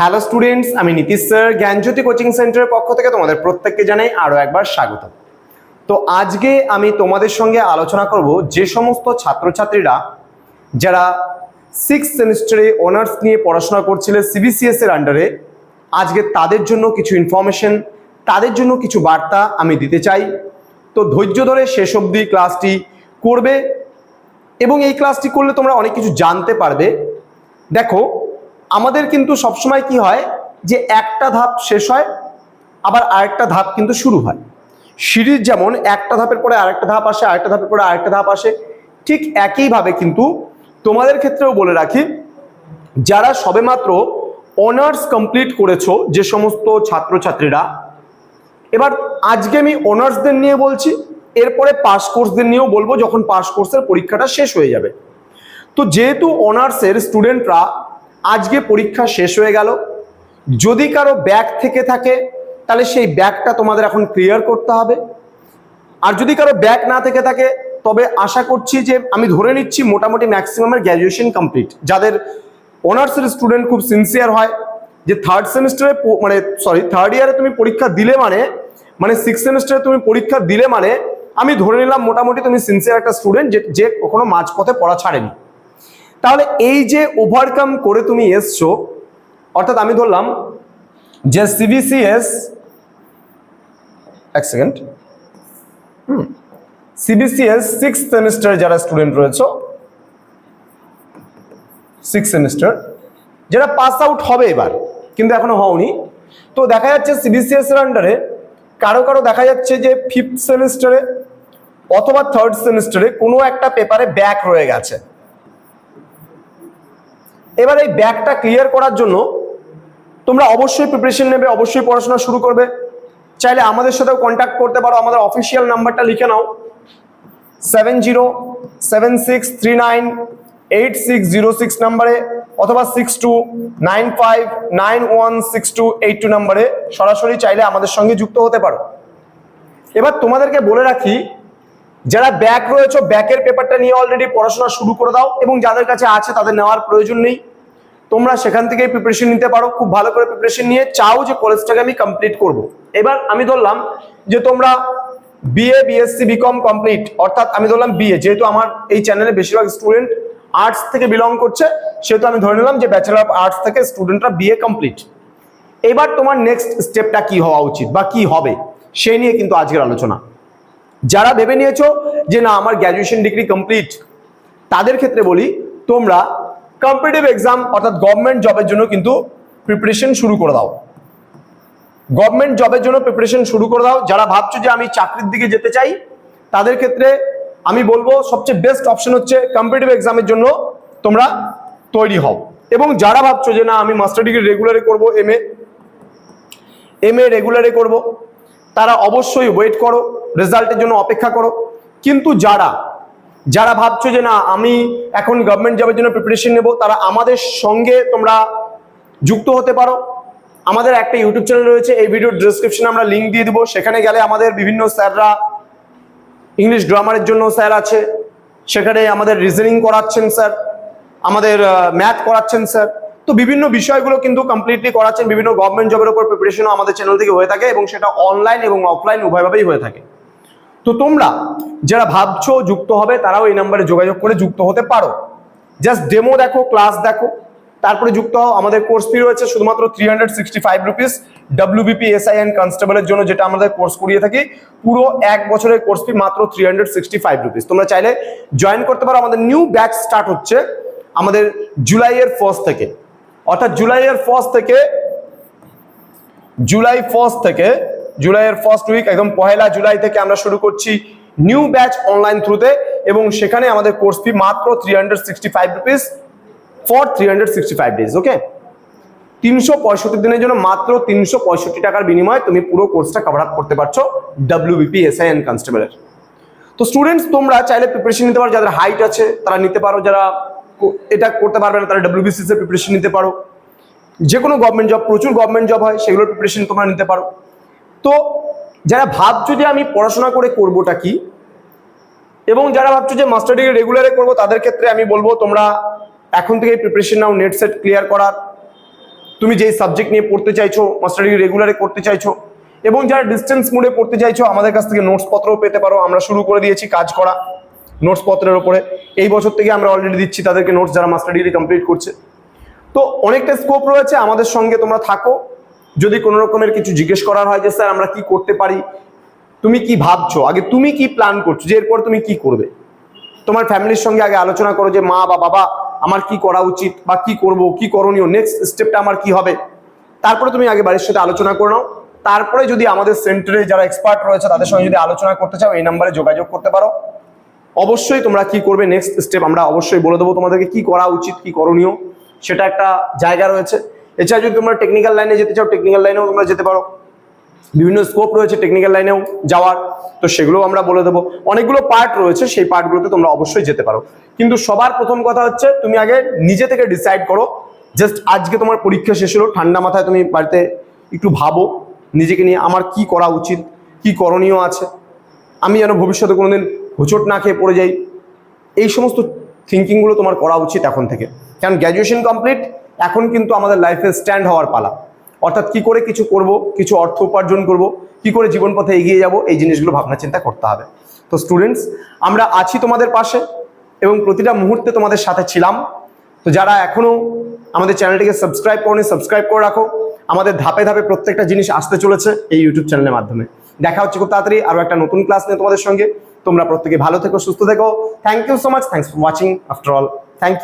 Hello students আমি Nitish sir জ্ঞানজ্যোতি coaching সেন্টারের পক্ষ থেকে তোমাদের প্রত্যেককে জানাই আরও একবার স্বাগত তো আজকে আমি তোমাদের সঙ্গে আলোচনা করব যে সমস্ত ছাত্রছাত্রীরা যারা সিক্স সেমিস্টারে অনার্স নিয়ে পড়াশোনা করছিলে সিবিসিএস এর আন্ডারে আজকে তাদের জন্য কিছু ইনফরমেশন তাদের জন্য কিছু বার্তা আমি দিতে চাই। তো ধৈর্য ধরে শেষ অবধি ক্লাসটি করবে এবং এই ক্লাসটি করলে তোমরা অনেক কিছু জানতে পারবে। দেখো আমাদের কিন্তু সবসময় কি হয় যে একটা ধাপ শেষ হয়, আবার আরেকটা ধাপ কিন্তু শুরু হয়। সিরিজ যেমন একটা ধাপের পরে আরেকটা ধাপ আসে, আরেকটা ধাপের পরে আরেকটা ধাপ আসে, ঠিক একইভাবে কিন্তু তোমাদের ক্ষেত্রেও বলে রাখি, যারা সবেমাত্র অনার্স কমপ্লিট করেছ যে সমস্ত ছাত্রছাত্রীরা, এবার আজকে আমি অনার্সদের নিয়ে বলছি, এরপরে পাস কোর্সদের নিয়েও বলব যখন পাস কোর্সের পরীক্ষাটা শেষ হয়ে যাবে। তো যেহেতু অনার্সের স্টুডেন্টরা আজকে পরীক্ষা শেষ হয়ে গেল। যদি কারও ব্যাগ থেকে থাকে, তাহলে সেই ব্যাগটা তোমাদের এখন ক্লিয়ার করতে হবে। আর যদি কারও ব্যাগ না থেকে থাকে, তবে আশা করছি যে আমি ধরে নিচ্ছি মোটামুটি ম্যাক্সিমামের গ্র্যাজুয়েশন কমপ্লিট। যাদের অনার্সের স্টুডেন্ট খুব সিনসিয়ার হয়, যে থার্ড সেমিস্টারে মানে সরি থার্ড ইয়ারে তুমি পরীক্ষা দিলে মানে মানে সিক্স সেমিস্টারে তুমি পরীক্ষা দিলে মানে আমি ধরে নিলাম মোটামুটি তুমি সিনসিয়ার একটা স্টুডেন্ট যে যে কখনো মাঝপথে পড়া ছাড়েনি। তাহলে এই যে ওভারকাম করে তুমি এসছো, অর্থাৎ আমি ধরলাম যে সিবিসিএস এক সেকেন্ড হুম সিবিসিএস সিক্স সেমিস্টার যারা স্টুডেন্ট রয়েছে সিক্স সেমিস্টার যারা পাস আউট হবে এবার, কিন্তু এখনও হওনি, তো দেখা যাচ্ছে সিবিসিএস এর আন্ডারে কারও কারও দেখা যাচ্ছে যে ফিফথ সেমিস্টারে অথবা থার্ড সেমিস্টারে কোনো একটা পেপারে ব্যাক রয়ে গেছে। এবার এই ব্যাকটা ক্লিয়ার করার জন্য তোমরা অবশ্যই প্রিপারেশন নেবে, অবশ্যই পড়াশোনা শুরু করবে। চাইলে আমাদের সাথেও কন্ট্যাক্ট করতে পারো, আমাদের অফিসিয়াল নাম্বারটা লিখে নাও। Seven zero seven six three nine eight six zero six নাম্বারে অথবা six two nine five nine one six two eight two নাম্বারে সরাসরি চাইলে আমাদের সঙ্গে যুক্ত হতে পারো। এবার তোমাদেরকে বলে রাখি, যারা ব্যাক রয়েছে ব্যাকের পেপারটা নিয়ে অলরেডি পড়াশোনা শুরু করে দাও এবং যাদের কাছে আছে তাদের নেওয়ার প্রয়োজন নেই। তোমরা সেখান থেকেই প্রিপারেশন নিতে পারো, খুব ভালো করে প্রিপারেশন নিয়ে চাও যে কলেজটাকে আমি কমপ্লিট করব। এবার আমি ধরলাম যে তোমরা বিএ বিএসসি বিকম কমপ্লিট অর্থাৎ আমি ধরলাম বিএ যেহেতু আমার এই চ্যানেলে বেশিরভাগ স্টুডেন্ট আর্টস থেকে বিলং করছে, সেহেতু আমি ধরে নিলাম যে ব্যাচেলার অফ আর্টস থেকে স্টুডেন্টরা বিএ কমপ্লিট এবার তোমার নেক্সট স্টেপটা কি হওয়া উচিত বা কি হবে সেই নিয়ে কিন্তু আজকের আলোচনা যারা ভেবে নিয়েছো যে না, আমার গ্র্যাজুয়েশন ডিগ্রি কমপ্লিট তাদের ক্ষেত্রে বলি, তোমরা কম্পিটিটিভ এক্সাম অর্থাৎ গভর্নমেন্ট জবের জন্য কিন্তু প্রিপারেশন শুরু করে দাও। গভর্নমেন্ট জবের জন্য প্রিপারেশন শুরু করে দাও। যারা ভাবছ যে আমি চাকরির দিকে যেতে চাই, তাদের ক্ষেত্রে আমি বলব সবচেয়ে বেস্ট অপশন হচ্ছে কম্পিটিভ এক্সামের জন্য তোমরা তৈরি হও। এবং যারা ভাবছ যে না, আমি মাস্টার ডিগ্রি রেগুলারে করব এম এ এম এ রেগুলারে করব, তারা অবশ্যই ওয়েট করো রেজাল্টের জন্য অপেক্ষা করো। কিন্তু যারা যারা ভাবছ যে না, আমি এখন গভর্নমেন্ট জবের জন্য প্রিপারেশন নেব, তারা আমাদের সঙ্গে তোমরা যুক্ত হতে পারো। আমাদের একটা ইউটিউব চ্যানেল রয়েছে, এই ভিডিওর ডিসক্রিপশনে আমরা লিঙ্ক দিয়ে দিব। সেখানে গেলে আমাদের বিভিন্ন স্যাররা ইংলিশ গ্রামারের জন্য স্যার আছে। সেখানে আমাদের রিজনিং করাচ্ছেন স্যার, আমাদের ম্যাথ করাচ্ছেন স্যার। তো বিভিন্ন বিষয়গুলো কিন্তু কমপ্লিটলি করাচ্ছেন। বিভিন্ন গভর্নমেন্ট জবের উপর প্রিপারেশনও আমাদের চ্যানেল থেকে হয়ে থাকে এবং সেটা অনলাইন এবং অফলাইন উভয়ভাবেই হয়ে থাকে। তো তোমরা যারা ভাবছ যুক্ত হবে, তারাও এই নাম্বারে যোগাযোগ করে যুক্ত হতে পারো। জাস্ট ডেমো দেখো ক্লাস দেখো। তারপরে যুক্ত হও। আমাদের কোর্স ফি রয়েছে শুধুমাত্র three hundred sixty five rupees WBP SI and কনস্টেবলের জন্য, যেটা আমাদের কোর্স করিয়ে থাকি। পুরো এক বছরের কোর্স ফি মাত্র three hundred sixty five rupees তোমরা চাইলে জয়েন করতে পারো। আমাদের নিউ ব্যাচ স্টার্ট হচ্ছে আমাদের জুলাইয়ের ফার্স্ট থেকে। অর্থাৎ জুলাইয়ের ফার্স্ট থেকে জুলাই ফার্স্ট থেকে জুলাইয়ের ফার্স্ট উইক একদম পহেলা জুলাই থেকে আমরা শুরু করছি নিউ ব্যাচ অনলাইন থ্রুতে এবং সেখানে আমাদের কোর্স ফি মাত্র three hundred sixty five rupees for three hundred sixty five days okay তিনশো পঁয়ষট্টি দিনের জন্য মাত্র তিনশো পঁয়ষট্টি টাকার বিনিময়ে তুমি পুরো কোর্সটা কভার আপ করতে পারছ ডাব্লিউবিপি এসআই অ্যান্ড কনস্টেবলের তো স্টুডেন্টস তোমরা চাইলে প্রিপারেশন নিতে পারো, যাদের হাইট আছে তারা নিতে পারো, যারা এটা করতে পারবে না, তারা ডাব্লিউবিসিএস এর প্রিপারেশন নিতে পারো। যে কোনো গভর্নমেন্ট জব প্রচুর গভর্নমেন্ট জব হয়, সেগুলোর প্রিপারেশন তোমরা নিতে পারো। তো যারা ভাবছ যে আমি পড়াশোনা করে করবোটা কি, এবং যারা ভাবছ যে মাস্টার ডিগ্রি রেগুলারে করব, তাদের ক্ষেত্রে আমি বলব তোমরা এখন থেকে প্রিপারেশন নাও নেট সেট ক্লিয়ার করার। তুমি যেই সাবজেক্ট নিয়ে পড়তে চাইছো মাস্টার ডিগ্রি রেগুলারে করতে চাইছো, এবং যারা ডিস্টেন্স মোডে পড়তে চাইছো, আমাদের কাছ থেকে নোটস পত্রও পেতে পারো। আমরা শুরু করে দিয়েছি কাজ করা নোটস পত্রের ওপরে এই বছর থেকে আমরা অলরেডি দিচ্ছি তাদেরকে নোটস যারা মাস্টার ডিগ্রি কমপ্লিট করছে। তো অনেকটা স্কোপ রয়েছে। আমাদের সঙ্গে তোমরা থাকো। যদি কোনো রকমের কিছু জিজ্ঞেস করার হয় যে, স্যার, আমরা কি করতে পারি? তুমি কি ভাবছ? আগে তুমি কি প্ল্যান করছ? যে, এরপর তুমি কি করবে? তোমার ফ্যামিলির সঙ্গে আগে আলোচনা করো যে, মা বা বাবা, আমার কি করা উচিত বা কি করব? কি করণীয়? নেক্সট স্টেপটা আমার কি হবে? তারপরে তুমি আগে বাড়ির সাথে আলোচনা করে নাও। তারপরে যদি আমাদের সেন্টারে যারা এক্সপার্ট রয়েছে, তাদের সঙ্গে যদি আলোচনা করতে চাও, এই নাম্বারে যোগাযোগ করতে পারো। অবশ্যই তোমরা কি করবে? নেক্সট স্টেপ আমরা অবশ্যই বলে দেবো তোমাদেরকে কি করা উচিত, কি করণীয়, সেটা একটা জায়গা রয়েছে। এছাড়া যদি তোমরা টেকনিক্যাল লাইনে যেতে চাও টেকনিক্যাল লাইনেও তোমরা যেতে পারো। বিভিন্ন স্কোপ রয়েছে টেকনিক্যাল লাইনেও যাওয়ার। তো সেগুলোও আমরা বলে দেবো। অনেকগুলো পার্ট রয়েছে, সেই পার্টগুলোতে তোমরা অবশ্যই যেতে পারো। কিন্তু সবার প্রথম কথা হচ্ছে, তুমি আগে নিজে থেকে ডিসাইড করো। জাস্ট আজকে তোমার পরীক্ষা শেষ হলো, ঠান্ডা মাথায় তুমি বাড়িতে একটু ভাবো, নিজেকে নিয়ে আমার কি করা উচিত, কি করণীয় আছে। আমি যেন ভবিষ্যতে কোনোদিন হোঁচট না খেয়ে পড়ে যাই। এই সমস্ত থিঙ্কিংগুলো তোমার করা উচিত এখন থেকে। কারণ গ্র্যাজুয়েশন কমপ্লিট এখন কিন্তু আমাদের লাইফে স্ট্যান্ড হওয়ার পালা। অর্থাৎ কি করে কিছু করব, কিছু অর্থ উপার্জন করব, কি করে জীবন পথে এগিয়ে যাব, এই জিনিসগুলো ভাবনা চিন্তা করতে হবে। তো স্টুডেন্টস আমরা আছি তোমাদের পাশে এবং প্রতিটা মুহূর্তে তোমাদের সাথে ছিলাম। তো যারা এখনও আমাদের চ্যানেলটিকে সাবস্ক্রাইব করনি সাবস্ক্রাইব করে রাখো। আমাদের ধাপে ধাপে প্রত্যেকটা জিনিস আসতে চলেছে এই ইউটিউব চ্যানেলের মাধ্যমে। দেখা হচ্ছে খুব তাড়াতাড়ি আরও একটা নতুন ক্লাস নিয়ে তোমাদের সঙ্গে। তোমরা প্রত্যেকে ভালো থেকো, সুস্থ থেকো। Thank you so much thanks for watching after all